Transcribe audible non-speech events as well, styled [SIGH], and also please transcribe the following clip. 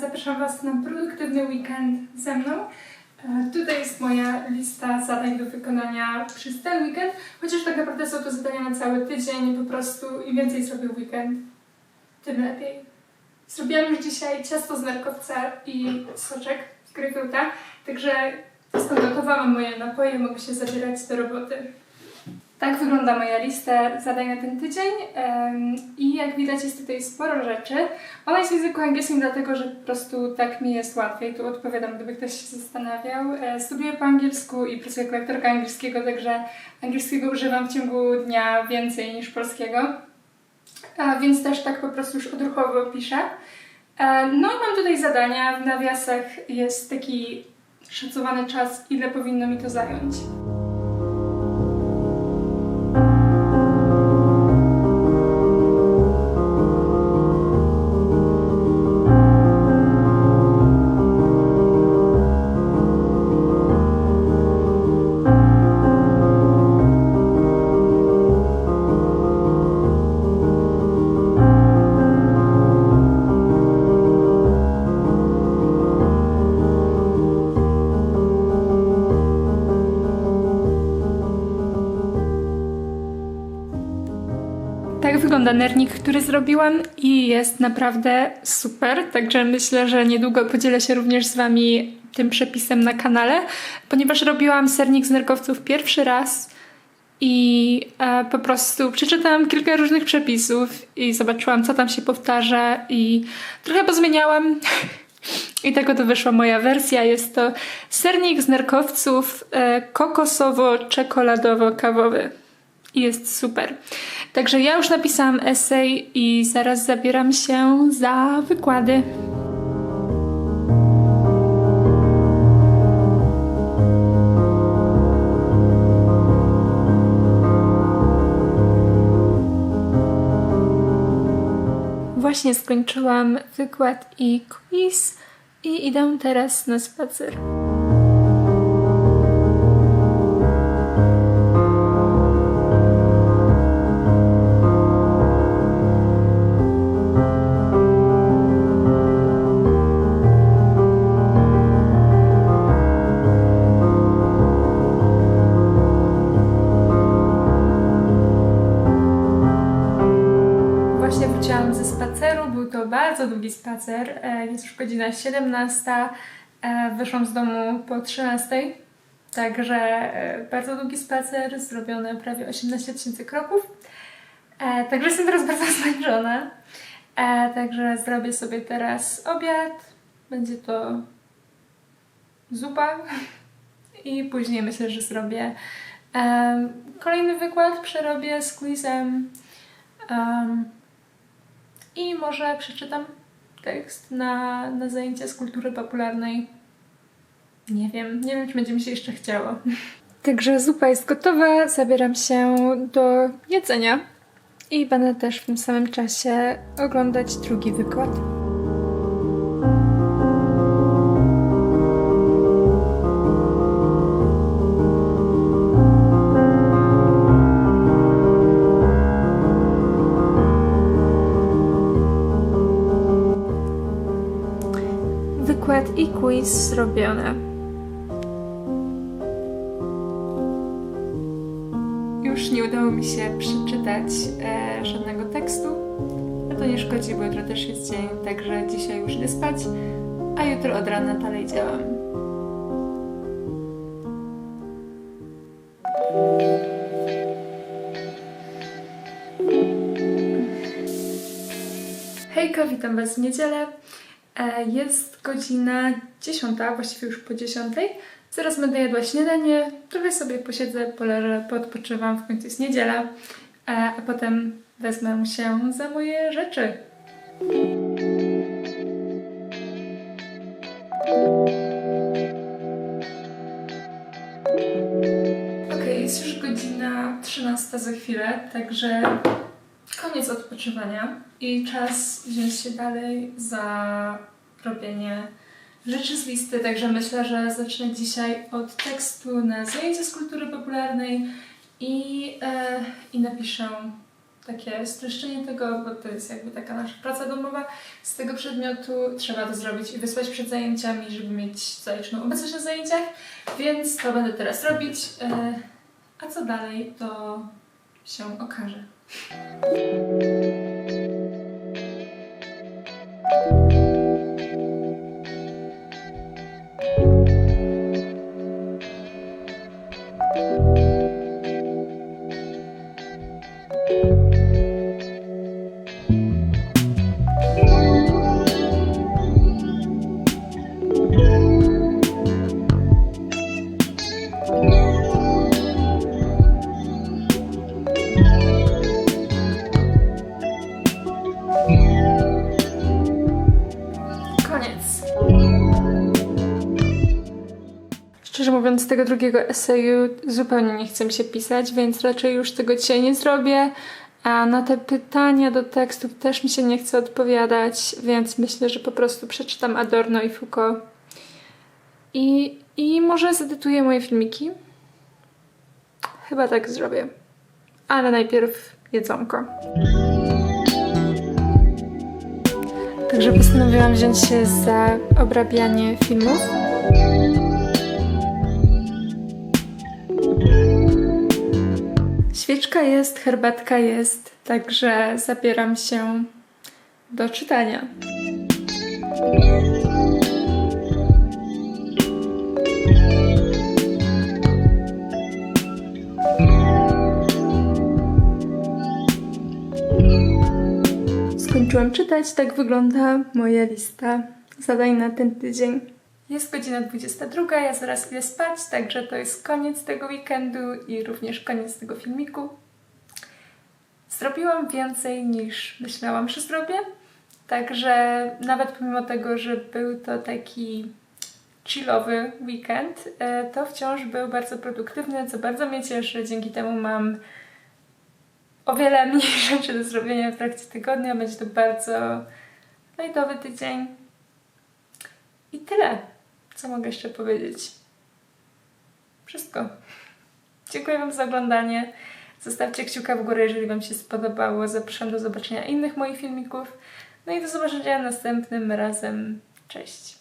zapraszam Was na produktywny weekend ze mną. E, tutaj jest moja lista zadań do wykonania przez ten weekend, chociaż tak naprawdę są to zadania na cały tydzień, po prostu im więcej zrobię w weekend, tym lepiej. Zrobiłam już dzisiaj ciasto z nerkowca i soczek z grejpfruta, także skondotowałam moje napoje, mogę się zabierać do roboty. Tak wygląda moja lista zadań na ten tydzień i jak widać jest tutaj sporo rzeczy. Ona jest w języku angielskim dlatego, że po prostu tak mi jest łatwiej. Tu odpowiadam, gdyby ktoś się zastanawiał. E, Studiuję po angielsku i pracuję jako lektorka angielskiego, także angielskiego używam w ciągu dnia więcej niż polskiego. Więc też tak po prostu już odruchowo piszę. E, No i mam tutaj zadania. W nawiasach jest taki szacowany czas, ile powinno mi to zająć. Wygląda nernik, który zrobiłam i jest naprawdę super, także myślę, że niedługo podzielę się również z Wami tym przepisem na kanale, ponieważ robiłam sernik z nerkowców pierwszy raz i e, po prostu przeczytałam kilka różnych przepisów i zobaczyłam, co tam się powtarza i trochę pozmieniałam. [LAUGHS] I tak oto wyszła moja wersja. Jest to sernik z nerkowców e, kokosowo-czekoladowo-kawowy. Jest super. Także ja już napisałam esej i zaraz zabieram się za wykłady. Właśnie skończyłam wykład i quiz i idę teraz na spacer. Ze spaceru, był to bardzo długi spacer, jest już godzina 17, e, wyszłam z domu po 13, także e, bardzo długi spacer, zrobione prawie 18 tysięcy kroków, E, także jestem teraz bardzo [LAUGHS] zmęczona, także zrobię sobie teraz obiad, będzie to zupa [LAUGHS] i później myślę, że zrobię kolejny wykład, przerobię z quizem. Em, i może przeczytam tekst na, na zajęcia z kultury popularnej. Nie wiem, nie wiem, czy będzie mi się jeszcze chciało. [LAUGHS] Także zupa jest gotowa, zabieram się do jedzenia i będę też w tym samym czasie oglądać drugi wykład. Quiz zrobione. Już nie udało mi się przeczytać e, żadnego tekstu, ale to nie szkodzi, bo jutro też jest dzień, także dzisiaj już idę spać, a jutro od rana dalej działam. Hejka, witam Was w niedzielę. E, Jest godzina 10, właściwie już po 10. Zaraz będę jadła śniadanie, trochę sobie posiedzę, poleżę, poodpoczywam, w końcu jest niedziela, e, a potem wezmę się za moje rzeczy. Okej, jest już godzina 13 za chwilę, także koniec odpoczywania i czas wziąć się dalej za robienie rzeczy z listy, także myślę, że zacznę dzisiaj od tekstu na zajęcia z kultury popularnej i, e, i napiszę takie streszczenie tego, bo to jest jakby taka nasza praca domowa z tego przedmiotu. Trzeba to zrobić i wysłać przed zajęciami, żeby mieć zaliczną obecność na zajęciach, więc to będę teraz robić. E, A co dalej, to się okaże. Koniec. Mówiąc, tego drugiego eseju zupełnie nie chcę mi się pisać, więc raczej już tego dzisiaj nie zrobię. A na te pytania do tekstów też mi się nie chce odpowiadać, więc myślę, że po prostu przeczytam Adorno i Foucault. I, i może zedytuję moje filmiki. Chyba tak zrobię. Ale najpierw jedzonko. Także postanowiłam wziąć się za obrabianie filmów. Jest, herbatka jest, także zabieram się do czytania. Skończyłam czytać, tak wygląda moja lista zadań na ten tydzień. Jest godzina 22, ja zaraz idę spać, także to jest koniec tego weekendu i również koniec tego filmiku. Zrobiłam więcej niż myślałam, że zrobię. Także nawet pomimo tego, że był to taki chillowy weekend, e, to wciąż był bardzo produktywny, co bardzo mnie cieszy. Dzięki temu mam o wiele [LAUGHS] mniej rzeczy do zrobienia w trakcie tygodnia. Będzie to bardzo lightowy tydzień. I tyle. Co mogę jeszcze powiedzieć? Wszystko. Dziękuję Wam za oglądanie. Zostawcie kciuka w górę, jeżeli Wam się spodobało. Zapraszam do zobaczenia innych moich filmików. No i do zobaczenia następnym razem. Cześć.